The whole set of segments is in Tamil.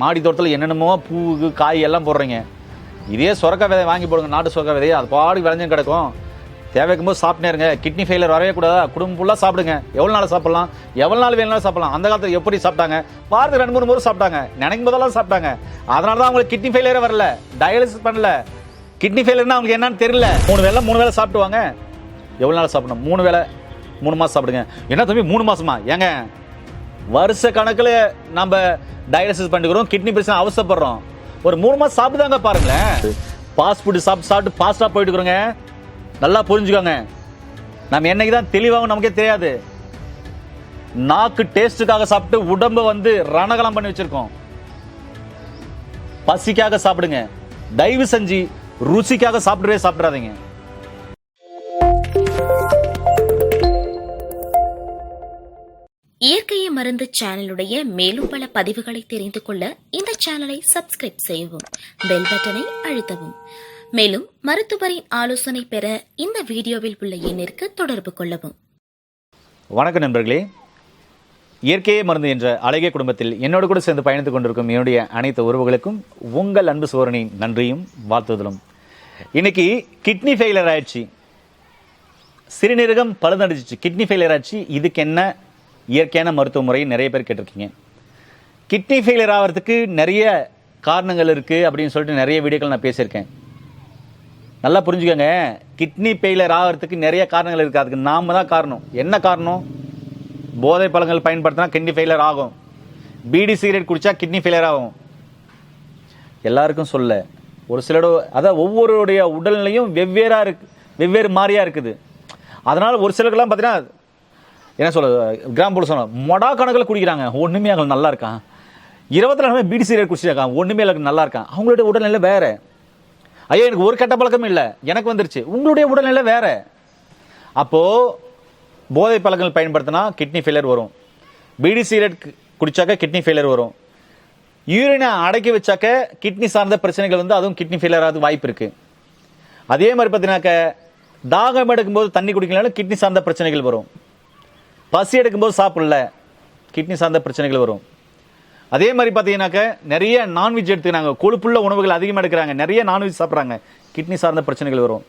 மாடி தோட்டத்தில் என்னென்னமோ பூவு காய் எல்லாம் போடுறீங்க. இதே சொரக்க விதை வாங்கி போடுங்க நாட்டு சொரக்க விதையை. அது பாடி விளைஞ்சும் கிடக்கும். தேவைக்கும் போது சாப்பிட்டே இருங்க. கிட்னி ஃபெயிலியர் வரவே கூடாதா? குடும்பம் ஃபுல்லாக சாப்பிடுங்க. எவ்வளோ நாள் சாப்பிட்லாம்? எவ்வளோ நாள் வேணாலும் சாப்பிடலாம். அந்த காலத்தில் எப்படி சாப்பிட்டாங்க? வாரத்துக்கு ரெண்டு மூணு முறை சாப்பிட்டாங்க. நினைக்கும் போதெல்லாம் சாப்பிட்டாங்க. அதனால தான் அவங்களுக்கு கிட்னி ஃபெயிலியரே வரல. டயாலிசிஸ் பண்ணல. கிட்னி ஃபெயிலியர்னா அவங்களுக்கு என்னன்னு தெரியல. மூணு வேளை மூணு வேளை சாப்பிடுவாங்க எவ்வளோ நாள் சாப்பிடணும்? மூணு வேளை மூணு மாதம் சாப்பிடுங்க. என்ன தம்பி மூணு மாதமா ஏங்க வருஷ கணக்கில் நம்ம டயாலிசிஸ் பண்ணிக்கிறோம் கிட்னி பிரச்சனை அவசரப்படுறோம். ஒரு மூணு மாதம் சாப்பிடுதாங்க பாருங்களேன். ஃபாஸ்ட் ஃபுட்டு சாப்பிட்டு சாப்பிட்டு ஃபாஸ்ட்டாக போயிட்டு இருக்கிறோங்க. நல்லா புரிஞ்சுக்கோங்க. நம்ம என்னைக்கு தான் தெளிவாகும் நமக்கே தெரியாது. நாக்கு டேஸ்ட்டுக்காக சாப்பிட்டு உடம்பை வந்து ரணகலம் பண்ணி வச்சுருக்கோம். பசிக்காக சாப்பிடுங்க. தயவு செஞ்சு ருசிக்காக சாப்பிடவே சாப்பிடாதீங்க. மருந்து சேனலுடைய மேலும் பல பதிவுகளை தெரிந்து கொள்ள இந்த சேனலை சப்ஸ்கிரைப் செய்யவும் பெல் பட்டனை அழுத்தவும். மேலும் மருத்துவரின் ஆலோசனை பெற இந்த வீடியோவில் உள்ள எண்ணிற்கு தொடர்பு கொள்ளவும். வணக்கம் நண்பர்களே. இயற்கையே மருந்து என்ற அழகிய குடும்பத்தில் என்னோடு கூட சேர்ந்து பயணித்துக் கொண்டிருக்கும் என்னுடைய அனைத்து உறவுகளுக்கும் உங்கள் அன்பு சோரனின் நன்றியும் வாழ்த்துதலும். இன்னைக்கு கிட்னி ஃபெயிலர் ஆயிடுச்சு. சிறுநீரகம் பழுதடிச்சிச்சு கிட்னி ஃபெயிலியர் ஆச்சு. இதுக்கு என்ன இயற்கையான மருத்துவ முறையை நிறைய பேர் கேட்டிருக்கீங்க. கிட்னி ஃபெயிலியர் ஆகிறதுக்கு நிறைய காரணங்கள் இருக்குது அப்படின்னு சொல்லிட்டு நிறைய வீடியோக்கள் நான் பேசியிருக்கேன். நல்லா புரிஞ்சுக்கோங்க. கிட்னி ஃபெயிலியர் ஆகிறதுக்கு நிறைய காரணங்கள் இருக்குது அதுக்கு நாம தான் காரணம். என்ன காரணம்? போதை பழங்கள் பயன்படுத்தினா கிட்னி ஃபெயிலியர் ஆகும். பீடி சிகரெட் குடித்தா கிட்னி ஃபெயிலியர் ஆகும். எல்லாருக்கும் சொல்ல. ஒரு சிலரோட அதான் ஒவ்வொருடைய உடல்நிலையும் வெவ்வேறாக இருக்கு வெவ்வேறு மாதிரியாக இருக்குது. அதனால் ஒரு சிலருக்கெல்லாம் பார்த்தீங்கன்னா என்ன சொல்ல கிராம் போல சொன்ன மொடா கணக்கில் குடிக்கிறாங்க. ஒன்றுமே அவங்களுக்கு நல்லா இருக்கான் இருபத்தி நாலு பீடி சீரியல் குடிச்சிருக்கான் ஒன்றுமே எனக்கு நல்லா இருக்கான் அவங்களுடைய உடல்நிலை வேற. ஐயா எனக்கு ஒரு கெட்ட பழக்கமும் இல்லை. எனக்கு வந்துருச்சு. உங்களுடைய உடல்நிலை வேற. அப்போ போதை பழக்கங்கள் பயன்படுத்தினா கிட்னி ஃபெயிலியர் வரும். பீடி சிகரெட் குடித்தாக்க கிட்னி ஃபெயிலியர் வரும். யூரினை அடக்கி வச்சாக்க கிட்னி சார்ந்த பிரச்சனைகள் வந்து அதுவும் கிட்னி ஃபெயிலியர் ஆகிறது வாய்ப்பு இருக்குது அதே மாதிரி பார்த்தீங்கன்னாக்க தாகம் எடுக்கும்போது தண்ணி குடிக்கலனாலும் கிட்னி சார்ந்த பிரச்சனைகள் வரும். பசி எடுக்கும்போது சாப்பிடல. கிட்னி சார்ந்த பிரச்சனைகள் வரும். அதே மாதிரி பார்த்தீங்கன்னாக்க நிறைய நான்வெஜ் எடுத்துக்கிறாங்க. கொழுப்புள்ள உணவுகள் அதிகமாக எடுக்கிறாங்க. நிறைய நான்வெஜ் சாப்பிட்றாங்க. கிட்னி சார்ந்த பிரச்சனைகள் வரும்.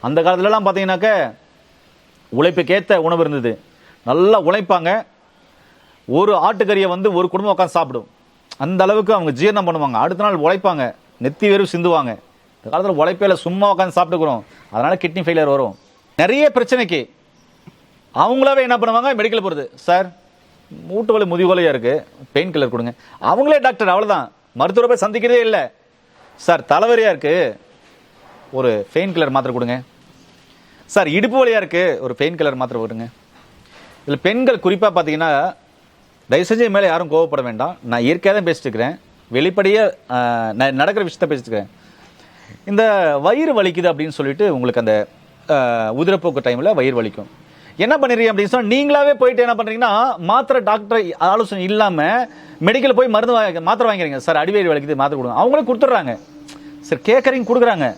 அந்த காலத்துலலாம் பார்த்தீங்கன்னாக்க உழைப்புக்கேற்ற உணவு இருந்தது. நல்லா உழைப்பாங்க. ஒரு ஆட்டுக்கறியை வந்து ஒரு குடும்பம் உட்காந்து சாப்பிடும். அந்த அளவுக்கு அவங்க ஜீரணம் பண்ணுவாங்க. அடுத்த நாள் உழைப்பாங்க. நெத்தி வெறும் சிந்துவாங்க. இந்த காலத்தில் உழைப்பையில் சும்மா உட்காந்து சாப்பிட்டுக்கிறோம். அதனால் கிட்னி ஃபெயிலியர் வரும். நிறைய பிரச்சனைக்கு அவங்களாவே என்ன பண்ணுவாங்க? மெடிக்கல் போகிறது சார் மூட்டு வலி முதுகுவலியாக இருக்குது பெயின் கில்லர் கொடுங்க. அவங்களே டாக்டர் அவ்வளோதான் மருத்துவரை போய் சந்திக்கிறதே இல்லை. சார் தலைவரியாக இருக்குது ஒரு பெயின் கில்லர் மாத்திரை கொடுங்க. சார் இடுப்பு வலியாக இருக்குது ஒரு பெயின் கில்லர் மாத்திரை கொடுங்க. இதில் பெண்கள் குறிப்பாக பார்த்தீங்கன்னா தயவு செஞ்சு மேலே யாரும் கோவப்பட வேண்டாம். நான் இயற்கையாக தான் பேசிட்டு இருக்கிறேன். வெளிப்படையாக நடக்கிற விஷயத்த பேசிட்டுருக்கிறேன் இந்த வயிறு வலிக்குது அப்படின்னு சொல்லிட்டு உங்களுக்கு அந்த உதிரப்போக்கு டைமில் வயிறு வலிக்கும். என்ன பண்ணுறீங்க அப்படின்னு சொன்னால் நீங்களாவே போயிட்டு என்ன பண்ணுறீங்கன்னா மாத்திரை டாக்டர் ஆலோசனை இல்லாமல் மெடிக்கல் போய் மருந்து வாங்க- மாத்திரை வாங்கிறீங்க சார் அடிவயிறு வலிக்குது மாத்திரை கொடுங்க. அவங்களே கொடுத்துட்றாங்க. சார் கேட்குறீங்க கொடுக்குறாங்க.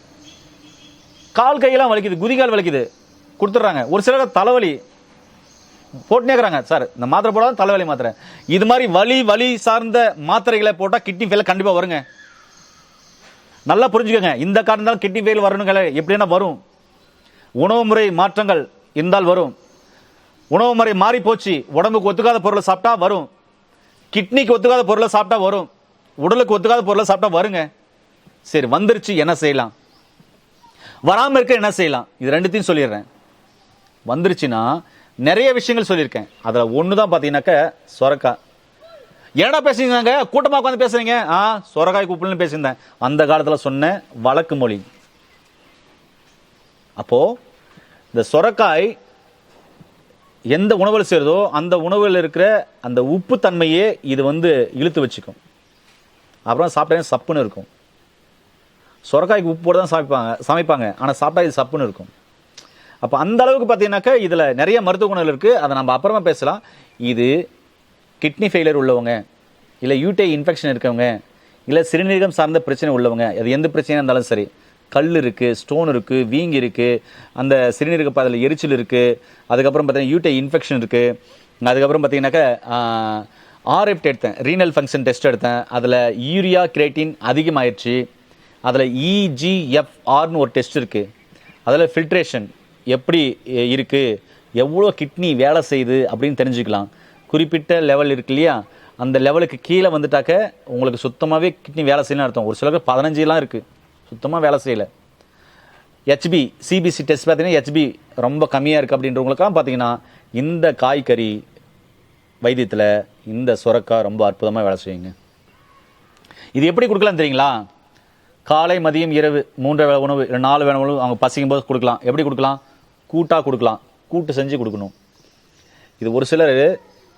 கால் கையெல்லாம் வலிக்குது குதிகால் வலிக்குது. கொடுத்துட்றாங்க. ஒரு சிலர் தலைவலி. போட்டுனேக்குறாங்க சார் இந்த மாத்திரை போடாத தலைவலி மாத்திரை. இது மாதிரி வலி வலி சார்ந்த மாத்திரைகளை போட்டால் கிட்னி ஃபெயில் கண்டிப்பாக வருங்க. நல்லா புரிஞ்சுக்கோங்க. இந்த காரணத்தால் கிட்னி ஃபெயில் வரணுங்களே. எப்படின்னா வரும். உணவு முறை மாற்றங்கள். இருந்தால் வரும். உணவு முறை மாறி போச்சு. உடம்புக்கு ஒத்துக்காத பொருளை சாப்பிட்டா வரும். கிட்னிக்கு ஒத்துக்காத பொருளை சாப்பிட்டா வரும். உடலுக்கு ஒத்துக்காத பொருளை சாப்பிட்டா வருங்க. சரி வந்துருச்சு என்ன செய்யலாம்? வராமல் இருக்க என்ன செய்யலாம்? இது ரெண்டுத்தையும் சொல்லிடுறேன். வந்துருச்சுன்னா நிறைய விஷயங்கள் சொல்லியிருக்கேன். அதில் ஒன்று தான் பார்த்தீங்கன்னாக்க சொரக்காய். என்னடா பேசுறீங்க கூட்டமாக உட்காந்து பேசுறீங்க? ஆ சொரக்காய் கூப்பிடுன்னு பேசியிருந்தேன். அந்த காலத்தில் சொன்ன வழக்கு மொழி. அப்போது இந்த சொரக்காய் எந்த உணவில் சேருதோ அந்த உணவில் இருக்கிற அந்த உப்பு தன்மையே இது வந்து இழுத்து வச்சுக்கும். அப்புறம் சாப்பிட்டா சப்புன்னு இருக்கும். சொரக்காய்க்கு உப்பு போட தான் சமைப்பாங்க சமைப்பாங்க. ஆனால் சாப்பிட்டா இது சப்புன்னு இருக்கும். அப்போ அந்த அளவுக்கு பார்த்தீங்கன்னாக்கா இதில் நிறைய மருத்துவ குணங்கள் இருக்குது அதை நம்ம அப்புறமா பேசலாம். இது கிட்னி ஃபெயிலியர் உள்ளவங்க இல்லை யூடிஐ இன்ஃபெக்ஷன் இருக்கவங்க இல்லை சிறுநீரகம் சார்ந்த பிரச்சனை உள்ளவங்க அது எந்த பிரச்சனையாக இருந்தாலும் சரி கல் இருக்குது ஸ்டோன் இருக்குது வீங்கி இருக்குது அந்த சிறுநீரக பாதையில் எரிச்சல் இருக்குது அதுக்கப்புறம் பார்த்தீங்கன்னா யூட்டை இன்ஃபெக்ஷன் இருக்குது அதுக்கப்புறம் பார்த்தீங்கன்னாக்கா ஆஹ், ஆர்எஃப்ட் எடுத்தேன் ரீனல் ஃபங்க்ஷன் டெஸ்ட் எடுத்தேன் அதில் யூரியா கிரேட்டின் அதிகமாகிடுச்சு அதில் இஜிஎஃப்ஆர்னு ஒரு டெஸ்ட் இருக்குது அதில் ஃபில்ட்ரேஷன் எப்படி இருக்குது எவ்வளோ கிட்னி வேலை செய்யுது அப்படின்னு தெரிஞ்சுக்கலாம். குறிப்பிட்ட லெவல் இருக்கு இல்லையா அந்த லெவலுக்கு கீழே வந்துட்டாக்க உங்களுக்கு சுத்தமாகவே கிட்னி வேலை செய்யணும்னு அர்த்தம். ஒரு சிலருக்கு பதினஞ்சுலாம் இருக்குது சுத்தமாக வேலை செய்யலை. ஹெச்பி சிபிசி டெஸ்ட் பார்த்தீங்கன்னா ஹெச்பி ரொம்ப கம்மியாக இருக்குது அப்படின்றவங்களுக்கெல்லாம் பார்த்தீங்கன்னா இந்த காய்கறி வைத்தியத்தில் இந்த சுரக்காய் ரொம்ப அற்புதமாக வேலை செய்யுங்க. இது எப்படி கொடுக்கலாம் தெரியுங்களா? காலை மதியம் இரவு மூன்று வேளை உணவு நாலு வேலை உணவு அவங்க பசிக்கும் போது கொடுக்கலாம். எப்படி கொடுக்கலாம்? கூட்டாக கொடுக்கலாம். கூட்டு செஞ்சு கொடுக்கணும். இது ஒரு சிலர்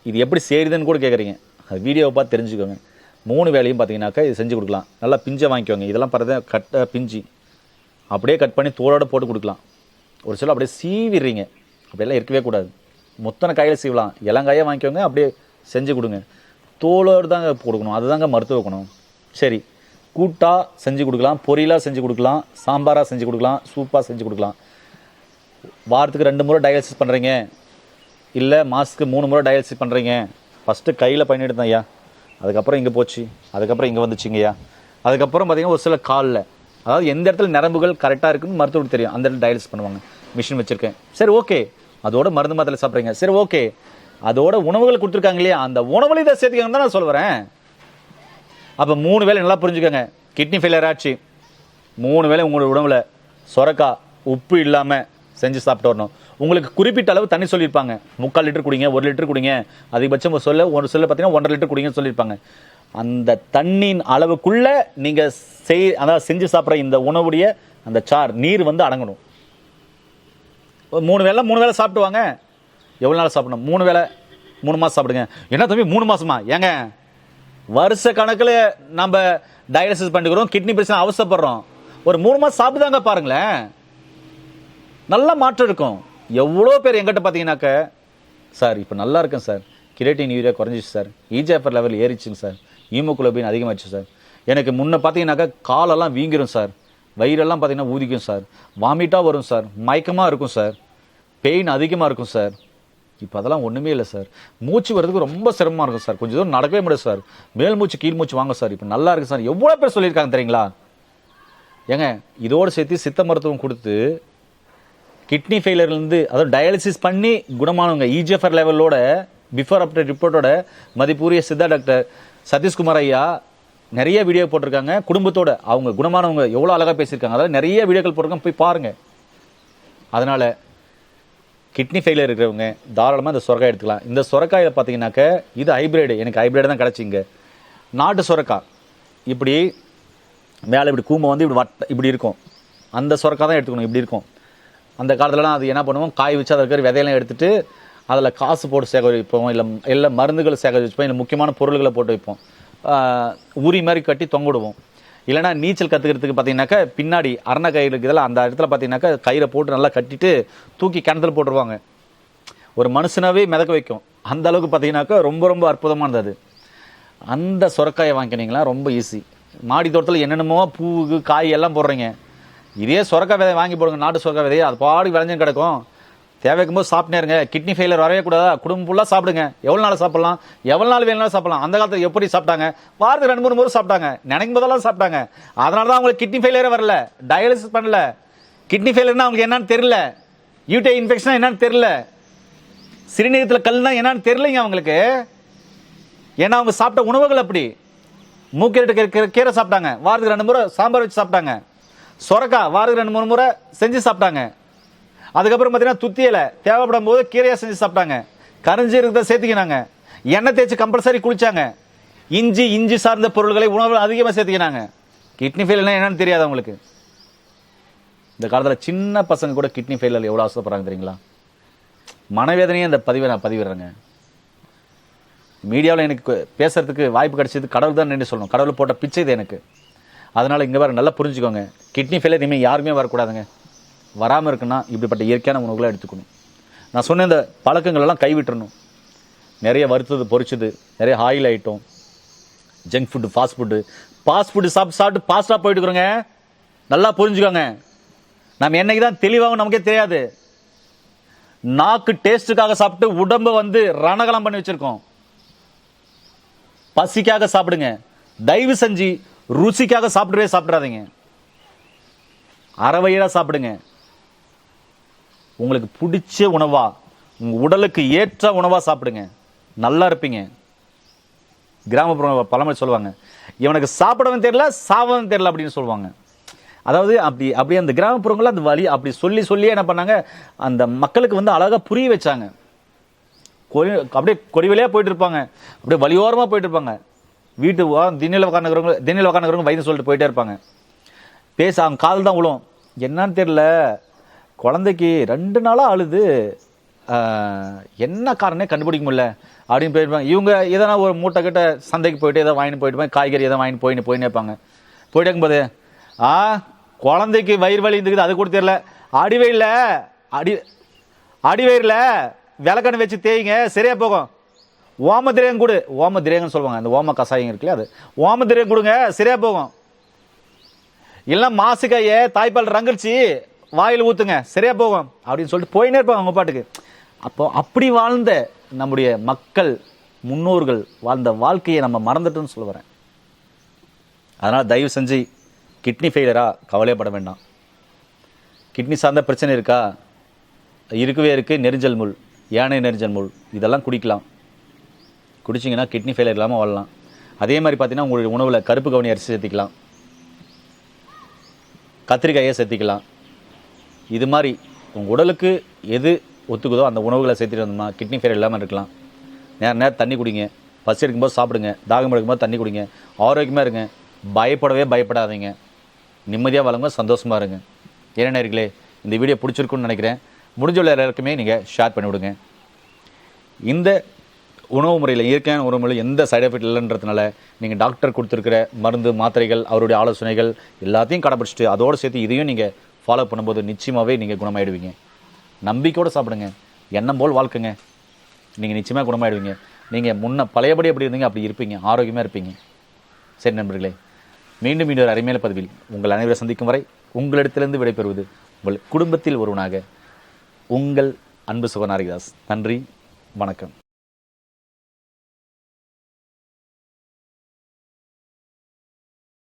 இது எப்படி செய்யுதுன்னு கூட கேட்குறீங்க அது வீடியோவை பார்த்து தெரிஞ்சுக்கோங்க. மூணு வேலையும் பார்த்தீங்கன்னாக்கா இது செஞ்சு கொடுக்கலாம். நல்லா பிஞ்சை வாங்கிக்கோங்க. இதெல்லாம் பார்த்தா கட்ட பிஞ்சு. அப்படியே கட் பண்ணி தோலோடு போட்டு கொடுக்கலாம். ஒரு சில அப்படியே சீவிடுறீங்க. அப்படியெல்லாம் இருக்கவே கூடாது. மொத்தனை காயில் சீவலாம். இளங்காயே வாங்கிக்கோங்க அப்படியே செஞ்சு கொடுங்க. தோலோடு தாங்க கொடுக்கணும். அதுதாங்க மருத்துவ குணம். சரி. கூட்டாக செஞ்சு கொடுக்கலாம். பொரியலாக செஞ்சு கொடுக்கலாம். சாம்பாராக செஞ்சு கொடுக்கலாம். சூப்பாக செஞ்சு கொடுக்கலாம். வாரத்துக்கு ரெண்டு முறை டயாலிசிஸ் பண்ணுறீங்க இல்லை மாதத்துக்கு மூணு முறை டயாலிசிஸ் பண்ணுறீங்க ஃபஸ்ட்டு கையில் பயன்படுத்தேன் ஐயா. அதுக்கப்புறம் இங்கே போச்சு. அதுக்கப்புறம் இங்கே வந்துச்சுங்கய்யா அதுக்கப்புறம் பார்த்தீங்கன்னா ஒரு சில காலில் அதாவது எந்த இடத்துல நரம்புகள் கரெக்டாக இருக்குன்னு மருத்துவருக்கு தெரியும். அந்த இடத்துல டயாலிசிஸ் பண்ணுவாங்க. மிஷின் வச்சுருக்கேன். சரி ஓகே அதோட மருந்து மாத்திரை சாப்பிட்றீங்க. சரி ஓகே அதோட உணவுகள் கொடுத்துருக்காங்க இல்லையா? அந்த உணவுல இதை சேர்த்துக்கங்க தான் நான் சொல்கிறேன் அப்போ மூணு வேளை நல்லா புரிஞ்சுக்கோங்க. கிட்னி ஃபெயிலியர் ஆச்சு. மூணு வேளை உங்களோட உணவில் சொரக்காய் உப்பு இல்லாமல் செஞ்சு சாப்பிட்டு வரணும். உங்களுக்கு குறிப்பிட்ட அளவு தண்ணி சொல்லியிருப்பாங்க. முக்கால் லிட்டர் குடிங்க ஒரு லிட்டர் குடிங்க. அதிகபட்சம் ஒரு சொல்ல ஒரு சொல்ல பார்த்தீங்கன்னா ஒன்றரை லிட்டர் குடிங்கன்னு சொல்லியிருப்பாங்க. அந்த தண்ணியின் அளவுக்குள்ள நீங்கள் செய் அதாவது செஞ்சு சாப்பிட்ற இந்த உணவுடைய அந்த சார் நீர் வந்து அடங்கணும். ஒரு மூணு வேளை மூணு வேளை சாப்பிட்டு வாங்க எவ்வளோ நாள் சாப்பிடணும்? மூணு வேளை மூணு மாதம் சாப்பிடுங்க. என்ன தம்பி மூணு மாதமா ஏங்க வருஷ கணக்கில் நம்ம டயாலிசிஸ் பண்ணிக்கிறோம் கிட்னி பிரச்சனை அவசரப்படுறோம். ஒரு மூணு மாதம் சாப்பிடுதாங்க பாருங்களேன். நல்ல மாற்றம் இருக்கும். எவ்வளோ பேர் எங்கிட்ட பார்த்தீங்கன்னாக்க சார் இப்போ நல்லா இருக்கேன் சார். கிரேட்டின் யூரியா குறைஞ்சிச்சு சார். இஜிஎஃப்ஆர் லெவல் ஏறிச்சுங்க சார். ஹீமோகுளோபின் அதிகமாச்சு சார். எனக்கு முன்ன பார்த்தீங்கன்னாக்கா காலெல்லாம் வீங்கிரும் சார். வயிறெல்லாம் பார்த்தீங்கன்னா ஊதிக்கும் சார். வாமிட்டாக வரும் சார். மயக்கமாக இருக்கும் சார். பெயின் அதிகமாக இருக்கும் சார். இப்போ அதெல்லாம் ஒன்றுமே இல்லை சார். மூச்சு வர்றதுக்கு ரொம்ப சிரமமாக இருக்கும் சார். கொஞ்சம் தூரம் நடக்கவே முடியாது சார். மேல் மூச்சு கீழ் மூச்சு வாங்க சார். இப்போ நல்லா இருக்கு சார். எவ்வளோ பேர் சொல்லியிருக்காங்க தெரியுங்களா? ஏங்க இதோடு சேர்த்து சித்த மருத்துவம் கொடுத்து கிட்னி ஃபெயிலியர்லேருந்து அதாவது டயாலிசிஸ் பண்ணி குணமானவங்க இஜிஎஃப்ஆர் லெவலோட பிஃபோர் அப்டேட் ரிப்போர்ட்டோட மதிப்பூரிய சித்தா டாக்டர் சதீஷ்குமார் ஐயா நிறைய வீடியோ போட்டிருக்காங்க. குடும்பத்தோட அவங்க குணமானவங்க எவ்வளோ அழகாக பேசியிருக்காங்க. அதாவது நிறைய வீடியோக்கள் போட்டிருக்காங்க. போய் பாருங்கள் அதனால் கிட்னி ஃபெயிலியர் இருக்கிறவங்க தாராளமாக இந்த சொரக்காய் எடுத்துக்கலாம். இந்த சொரக்காயில் பார்த்தீங்கன்னாக்க இது ஹைபிரிடு எனக்கு ஹைப்ரிடு தான் கிடச்சிங்க நாட்டு சொரக்காய் இப்படி மேலே இப்படி கூம்பை வந்து இப்படி வட்ட இப்படி இருக்கும். அந்த சொரக்காய் தான் எடுத்துக்கணும். இப்படி இருக்கும். அந்த காலத்துலலாம் அது என்ன பண்ணுவோம்? காய் வச்சு அதில் இருக்கிற விதையெல்லாம் எடுத்துட்டு அதில் காசு போட்டு சேகரி வைப்போம். இல்லை இல்லை மருந்துகள் சேகரித்து வைப்போம். இல்லை முக்கியமான பொருள்களை போட்டு வைப்போம். உரி மாதிரி கட்டி தொங்கிடுவோம். இல்லைனா நீச்சல் கற்றுக்கிறதுக்கு பார்த்தீங்கன்னாக்கா பின்னாடி அரண கயிறு இருக்குதுல்ல அந்த இடத்துல பார்த்தீங்கன்னாக்கா கயிறை போட்டு நல்லா கட்டிட்டு தூக்கி கிணத்துல போட்டுருவாங்க. ஒரு மனுஷனாகவே மிதக்க வைக்கும். அந்த அளவுக்கு பார்த்தீங்கன்னாக்கா ரொம்ப ரொம்ப அற்புதமானது அது. அந்த சுரக்காயை வாங்கினீங்களா ரொம்ப ஈஸி மாடி தோட்டத்தில் என்னென்னமோ பூவுக்கு காய் எல்லாம் போடுறீங்க. இதே சுரக்க விதை வாங்கி போடுங்க நாட்டு சுரக்காய் விதையை அது பாடி விளைஞ்சு கிடக்கும். தேவைக்கும் போது சாப்பிட்டே இருங்க. கிட்னி ஃபெயிலியர் வரவே கூடாதா? குடும்பம் ஃபுல்லாக சாப்பிடுங்க. எவ்வளோ நாள் சாப்பிடலாம்? எவ்வளோ நாள் வேணாலும் சாப்பிடலாம். அந்த காலத்தில் எப்படி சாப்பிட்டாங்க? வாரத்துக்கு ரெண்டு மூணு முறை சாப்பிட்டாங்க. நினைக்கும் போதெல்லாம் சாப்பிட்டாங்க. அதனால தான் அவங்களுக்கு கிட்னி ஃபெயிலியரே வரல. டயாலிசிஸ் பண்ணல. கிட்னி ஃபெயிலியர்னா அவங்களுக்கு என்னன்னு தெரியல. யூடிஐ இன்ஃபெக்ஷனா என்னன்னு தெரியல. சிறுநீரத்தில் கல்னா என்னன்னு தெரியலைங்க அவங்களுக்கு. ஏன்னா அவங்க சாப்பிட்ட உணவுகள் அப்படி. மூக்கீரட்டு கீரை சாப்பிட்டாங்க. வாரத்துக்கு ரெண்டு முறை சாம்பார் வச்சு சாப்பிட்டாங்க. சொரக்காய் வாரத்துக்கு ரெண்டு மூணு முறை செஞ்சு சாப்பிட்டாங்க. அதுக்கப்புறம் பார்த்தீங்கன்னா துத்தியலை தேவைப்படும் போது கீரையாக செஞ்சு சாப்பிட்டாங்க. கரைஞ்சீரகத்தை சேர்த்துக்கினாங்க. எண்ணெய் தேய்ச்சி கம்பல்சரி குளிச்சாங்க. இஞ்சி இஞ்சி சார்ந்த பொருள்களை உணவு அதிகமாக சேர்த்துக்கினாங்க. கிட்னி ஃபெயில்னா என்னன்னு தெரியாது அவங்களுக்கு. இந்த காலத்தில் சின்ன பசங்க கூட கிட்னி ஃபெயிலில் எவ்வளோ ஆசைப்படுறாங்க தெரியுங்களா? மனவேதனையே அந்த பதிவை நான் பதிவிடுறேங்க. மீடியாவில் எனக்கு பேசுறதுக்கு வாய்ப்பு கிடைச்சது கடவுள் தான் நின்று சொல்லணும். கடவுள் போட்ட பிச்சை இது எனக்கு. அதனால் இங்கே வேறு நல்லா புரிஞ்சுக்கோங்க. கிட்னி ஃபெயிலியர் இனிமேல் யாருமே வரக்கூடாதுங்க. வராமல் இருக்குன்னா இப்படிப்பட்ட இயற்கையான உணவுகளை எடுத்துக்கணும். நான் சொன்ன இந்த பழக்கங்களெல்லாம் கைவிட்டுறணும். நிறைய வறுத்தது பொரிச்சது நிறைய oil item junk food fast food fast food சாப்பிட்டு சாப்பிட்டு ஃபாஸ்ட்டாக போயிட்டு இருக்கிறோங்க. நல்லா புரிஞ்சுக்கோங்க. நம்ம என்னைக்கு தான் தெளிவாகவும் நமக்கே தெரியாது. நாக்கு டேஸ்ட்டுக்காக சாப்பிட்டு உடம்பை வந்து ரணகலம் பண்ணி வச்சுருக்கோம். பசிக்காக சாப்பிடுங்க. தயவு செஞ்சு ருசிக்காக சாப்பிடவே சாப்பிடாதீங்க. அறவையா சாப்பிடுங்க. உங்களுக்கு பிடிச்ச உணவா உங்க உடலுக்கு ஏற்ற உணவா சாப்பிடுங்க. நல்லா இருப்பீங்க. கிராமப்புற பழமொழி சொல்லுவாங்க. இவனுக்கு சாப்பிடவும் தெரியல சாவதும் தெரியல அப்படின்னு சொல்லுவாங்க. அதாவது அப்படி அப்படியே அந்த கிராமப்புறங்களில் அந்த வழி அப்படி சொல்லி சொல்லி என்ன பண்ணாங்க? அந்த மக்களுக்கு வந்து அழகாக புரிய வச்சாங்க. கொடி அப்படியே கொடிவலையாக போயிட்டு இருப்பாங்க. அப்படியே வழியோரமாக போயிட்டு இருப்பாங்க. வீட்டு ஓரம் திண்ணில் உட்காந்துக்கிறவங்க திண்ணில் உட்காந்துக்கிறவங்க வயது சொல்லிட்டு போயிட்டே இருப்பாங்க. பேச அவங்க கால் தான் விழும். என்னன்னு தெரில குழந்தைக்கு ரெண்டு நாளாக அழுது. என்ன காரணமே கண்டுபிடிக்க முடியல. அப்படின்னு போயிருப்பாங்க இவங்க எதனா ஒரு மூட்டை கிட்ட சந்தைக்கு போயிட்டு எதாவது வாங்கிட்டு போயிட்டு காய்கறி எதாவது வாங்கிட்டு போயின்னு போயின்னு இருப்பாங்க. போயிட்டு இருக்கும்போது ஆ குழந்தைக்கு வயிறு வலி இருந்துக்குது அது கூட தெரியல. அடிவயிறில் அடி அடிவயிரில் விளக்கணு வச்சு தேய்ங்க சரியா போகும். ஓம திரேகம் கொடு. ஓம திரேகம்னு சொல்லுவாங்க. அந்த ஓம கசாயம் இருக்குல்ல அது. ஓம திரேகம் கொடுங்க. சரியா போகும். இல்லைன்னா மாசுக்கைய தாய்ப்பால் ரங்கடிச்சு வாயில் ஊற்றுங்க சரியா போகும். அப்படின்னு சொல்லிட்டு போயினே இருப்பாங்க அவங்க பாட்டுக்கு. அப்போ அப்படி வாழ்ந்த நம்முடைய மக்கள் முன்னோர்கள் வாழ்ந்த வாழ்க்கையை நம்ம மறந்துட்டோன்னு சொல்ல வரேன். தயவு செஞ்சு கிட்னி ஃபெயிலராக கவலையப்பட வேண்டாம். கிட்னி சார்ந்த பிரச்சனை இருக்கா? இருக்கவே இருக்கு. நெரிஞ்சல் முள். யானை நெரிஞ்சல் முள். இதெல்லாம் குடிக்கலாம். குடிச்சிங்கன்னா கிட்னி ஃபெயிலியர் இல்லாமல் வாழலாம். அதே மாதிரி பார்த்தீங்கன்னா உங்களுடைய உணவில் கருப்பு கவனி அரிசி சேர்த்திக்கலாம். கத்திரிக்காயை சேர்த்திக்கலாம். இது மாதிரி உங்கள் உடலுக்கு எது ஒத்துக்குதோ அந்த உணவுகளை சேர்த்துட்டு வந்தோம்னா கிட்னி ஃபெயிலியர் இல்லாமல் இருக்கலாம். நேரம் நேரம் தண்ணி குடிங்க. பசி எடுக்கும்போது சாப்பிடுங்க. தாகம் எடுக்கும்போது தண்ணி குடிங்க. ஆரோக்கியமாக இருங்க. பயப்படவே பயப்படாதீங்க. நிம்மதியாக வளங்க சந்தோஷமாக இருங்க. என்ன நேர்களே இந்த வீடியோ பிடிச்சிருக்குன்னு நினைக்கிறேன். முடிஞ்ச எல்லாருக்குமே நீங்கள் ஷேர் பண்ணிவிடுங்க. இந்த உணவு முறையில் இயற்கையான உணவு முறையில் எந்த சைடு எஃபெக்ட் இல்லைன்றதுனால நீங்கள் டாக்டர் கொடுத்துருக்கிற மருந்து மாத்திரைகள் அவருடைய ஆலோசனைகள் எல்லாத்தையும் கடைப்பிடிச்சிட்டு அதோடு சேர்த்து இதையும் நீங்கள் ஃபாலோ பண்ணும்போது நிச்சயமாகவே நீங்கள் குணமாயிடுவீங்க. நம்பிக்கையோடு சாப்பிடுங்க. எண்ணம் போல் வாழ்க்கைங்க. நீங்கள் நிச்சயமாக குணமாயிடுவீங்க. நீங்கள் முன்ன பழையபடி எப்படி இருந்தீங்க அப்படி இருப்பீங்க. ஆரோக்கியமாக இருப்பீங்க. சரி நண்பர்களே மீண்டும் மீண்டும் ஒரு அருமையான பதிவில் உங்கள் அனைவரை சந்திக்கும் வரை உங்களிடத்திலிருந்து விடைபெறுவது உங்கள் குடும்பத்தில் ஒருவனாக உங்கள் அன்பு சுகநாரிதாஸ் நன்றி வணக்கம்.